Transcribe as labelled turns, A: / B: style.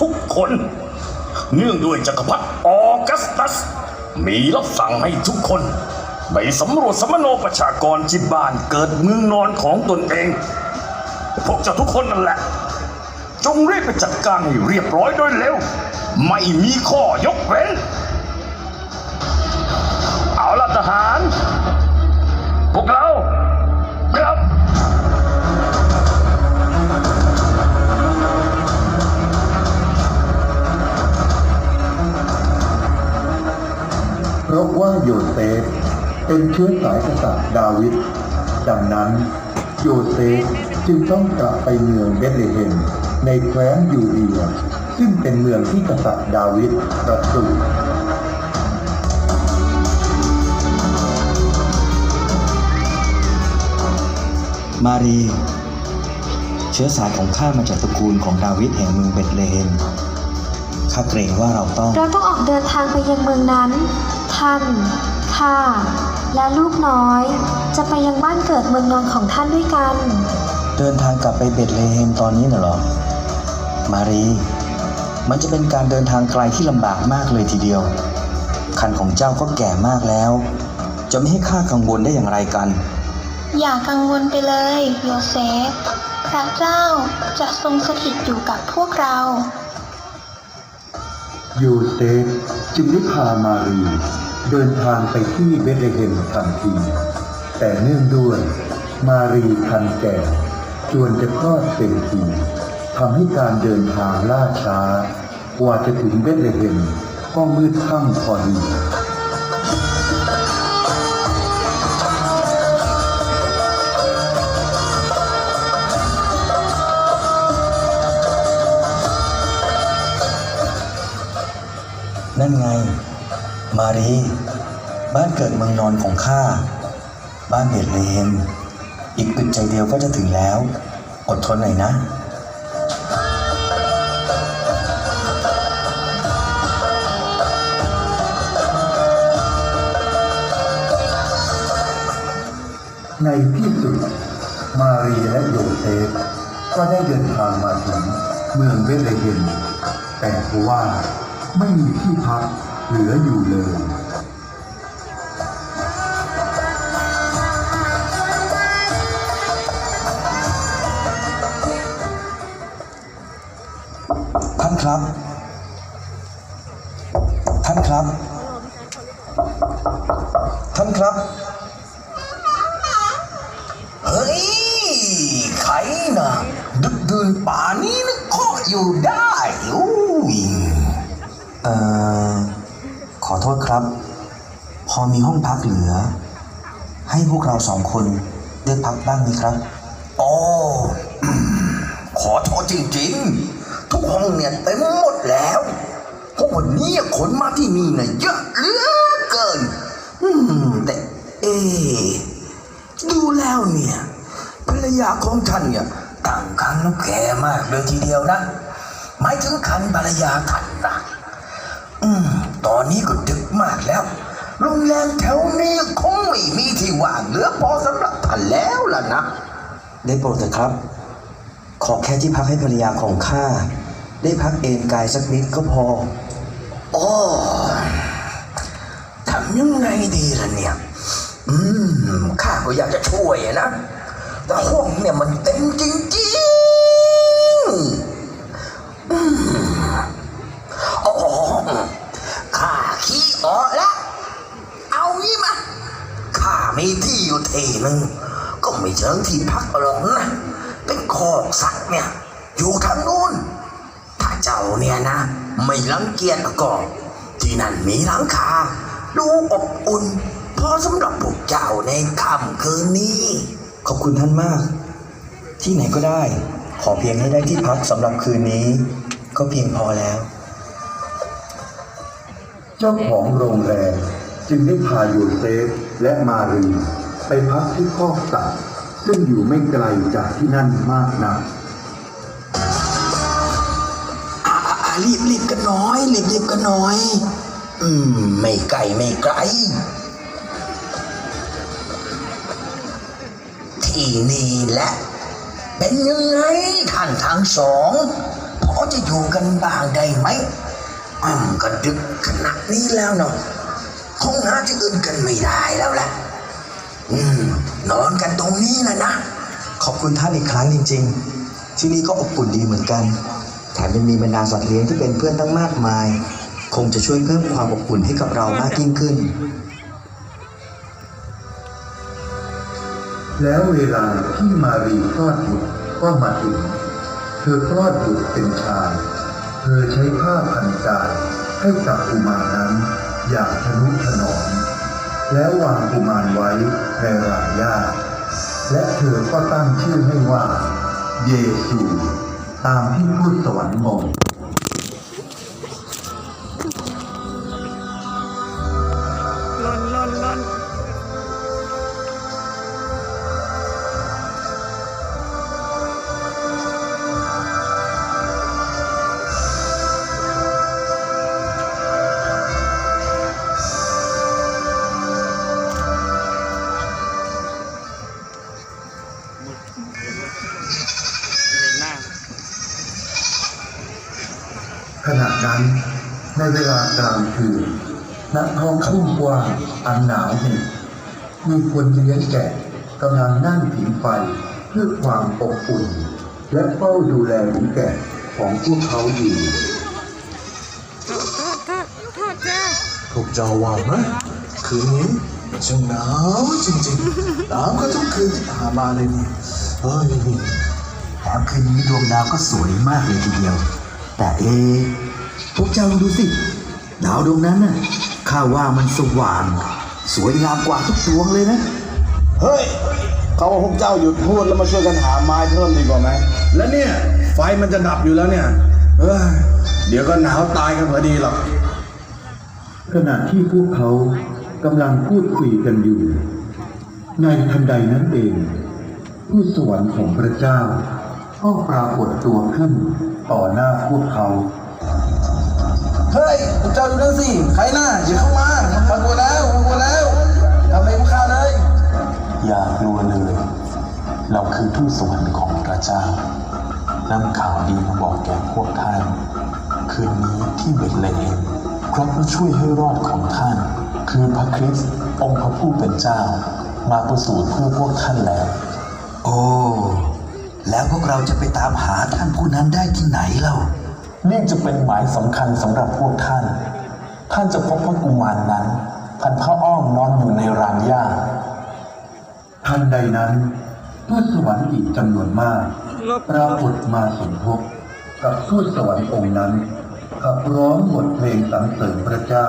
A: ทุกคน เนื่องด้วยจักรพรรดิออกัสตัส มีรับสั่งให้ทุกคนไปสำรวจสมโนประชากรที่บ้านเกิดเมืองนอนของตนเอง พวกเจ้าทุกคนนั่นแหละ จงรีบไปจัดการให้เรียบร้อยโดยเร็ว ไม่มีข้อยกเว้น เอาละทหาร
B: โยเซฟเป็นเชื้อสายกษัตริย์ดาวิดดังนั้น โยเซฟจึงต้องกลับไปเมืองเบธเลเฮมในแคว้นยูเดียซึ่งเป็นเมืองที่กษัตริย์ดาวิดประสูติ
C: มารี เชื้อสายของข้ามาจากตระกูลของดาวิดแห่งเมืองเบธเลเฮมข้าเกรงว่าเราต้อง
D: เราต้องออกเดินทางไปยังเมืองนั้น ท่าน ข้า และลูกน้อย จะไปยังบ้านเกิดเมืองนอนของท่านด้วยกัน
C: เดินทางกลับไปเบธเลเฮมตอนนี้น่ะเหรอ มารี มันจะเป็นการเดินทางไกลที่ลำบากมากเลยทีเดียว คันของเจ้าก็แก่มากแล้ว จะไม่ให้ข้ากังวลได้อย่างไรกัน
E: อย่ากังวลไปเลยโยเซฟ พระเจ้าจะทรงสถิตอยู่กับพวกเรา
B: โยเซฟจึงได้พามารี เดินทางไปที่เบธเลเฮมทันที แต่เนื่องด้วยมารีคันแก่จวนจะคลอดเต็มทีทำให้การเดินทางล่าช้า กว่าจะถึงเบธเลเฮมก็มืดค่ำพอดี
C: นั่นไง มารีบ้านเกิดเมืองนอนของข้า บ้านเบธเลเฮมอีกอึดใจเดียวก็จะถึงแล้ว อดทนหน่อยนะ
B: ในที่สุดมารีและโยเซฟก็ได้เดินทางมาถึงเมืองเบธเลเฮมแต่เพราะว่าไม่มีที่พัก เหลืออยู่เลย
C: ท่านครับ ท่านครับ ท่านครับ
F: เฮ้ย ใครนะดึกดื่นป่านี้นึกเคาะอยู่ได้อุ้ย
C: เอ่อ อโทษครับ พอมีห้องพักเหลือ ให้พวกเราสองคนได้พักบ้างไหมครับ
F: โอ้ขอโทษจริงๆ ทุกห้องเนี่ยเต็มหมดแล้วเพราะวันนี้คนมาที่นี่เนี่ยเยอะเหลือเกิน อืม แต่เอ ดูแล้วเนี่ยภรรยาของท่านเนี่ยตั้งคันแล้วแก่มากเลยทีเดียวนะหมายถึงคันภรรยาท่านนะอืม ตอนนี้ก็ โรงแรมแถวนี้คงไม่มีที่ว่างเหลือพอสำหรับท่านแล้วล่ะนะ
C: ได้โปรดเถอะครับ ขอแค่ที่พักให้ภรรยาของข้า ได้พักเอนกายสักนิดก็พอ
F: โอ้ทำยังไงดีล่ะเนี่ย อืม ข้าก็อยากจะช่วยอะนะ แต่ห้องเนี่ยมันเต็มจริง ก็ไม่เชิงที่พักหรอกนะเป็นคอกสัตว์เนี่ย อยู่ทางนู้น ถ้าเจ้าเนี่ยนะ ไม่รังเกียจก็ที่นั่นมีหลังคาดูอบอุ่นพอสำหรับพวกเจ้าในค่ำคืนนี้
C: ขอบคุณท่านมาก ที่ไหนก็ได้ ขอเพียงให้ได้ที่พักสำหรับคืนนี้ ก็เพียงพอแล้ว
B: เจ้าของโรงแรมจึงได้พาโยเซฟและมารีไปพักที่คอกสัตว์ ซึ่งอยู่ไม่ไกลจากที่นั่นมากนัก
F: อะอะอะรีบรีบกันน้อยรีบรีบกันน้อย อืม ไม่ไกลไม่ไกล ที่นี่แหละ เป็นยังไงท่านทั้งสองพอจะอยู่กันบ้างได้ไหมอืมก็ดึกขนาดนี้แล้วเนาะคงหาที่อื่นกันไม่ได้แล้วแหละอืม นอนกันตรงนี้แหละนะ
C: ขอบคุณท่านอีกครั้งจริง ๆ ที่นี่ก็อบอุ่นดีเหมือนกัน แถมยังมีบรรดาสัตว์เลี้ยงที่เป็นเพื่อนตั้งมากมาย คงจะช่วยเพิ่มความอบอุ่นให้กับเรามากยิ่งขึ้น
B: แล้วเวลาที่มารีคลอดบุตรก็มาถึง เธอคลอดบุตรเป็นชาย เธอใช้ผ้าพันกายให้กับกุมารนั้น อย่างทนุถนอมแล้ววางกุมารไว้ ในรายาและเธอก็ตั้งชื่อให้ว่า เยซู ตามที่พูดสวรรค์บอก นั้น ในเวลากลางคืนณท้องทุ่งกว้างอันหนาวเหน็บมีคนเลี้ยงแกะกำลังนั่งผิงไฟเพื่อความอบอุ่น และเฝ้าดูแลหมูแกะของพวกเขาอยู่
G: พวกเจ้าว่าไหมคืนนี้ช่างหนาวจริงๆหนาวก็ทุกคืนที่ผ่านมาเลยนี่เฮ้ย
C: แถมคืนนี้ดวงดาวก็สวยมากเลยทีเดียว แต่เอะ พวกเจ้าลองดูสิ ดาวดวงนั้นน่ะข้าว่ามันสว่าง สวยงามกว่าทุกดวงเลยนะ
A: เฮ้ย เขาว่าพวกเจ้าหยุดพูดแล้วมาช่วยกันหาไม้เพิ่มดีกว่าไหม แล้วเนี่ย ไฟมันจะดับอยู่แล้วเนี่ยเฮ้ย เดี๋ยวก็หนาวตายกันพอดีหรอก
B: ขณะที่พวกเขากำลังพูดคุยกันอยู่ ในทันใดนั้นเอง ผู้สวรรค์ของพระเจ้าก็ปรากฏตัวขึ้นต่อหน้าพวกเขา
G: เฮ้ยพวกเจ้าดูนั่นสิ ใครน่ะอย่าเข้ามาขากลัวแล้วขากลัวแล้วทำอะไรพวกข้าเลย
H: อย่ากลัวเลย เราคือทูตสวรรค์ของพระเจ้านำข่าวดีมาบอกแก่พวกท่าน คืนนี้ที่เบธเลเฮมพระผู้ช่วยให้รอดของท่าน คือพระคริสต์องค์พระผู้เป็นเจ้า มาประสูติเพื่อพวกท่านแล้ว
C: โอ้ แล้วพวกเราจะไปตามหาท่านผู้นั้นได้ที่ไหนเล่า
H: นี่จะเป็นหมายสำคัญสำหรับพวกท่าน ท่านจะพบพระกุมารนั้นพันผ้าอ้อมนอนอยู่ในรางหญ้า
B: ทันใดนั้นทูตสวรรค์อีกจำนวนมากปรากฏมาสมทบกับทูตสวรรค์องค์นั้นขับร้องบทเพลงสรรเสริญพระเจ้า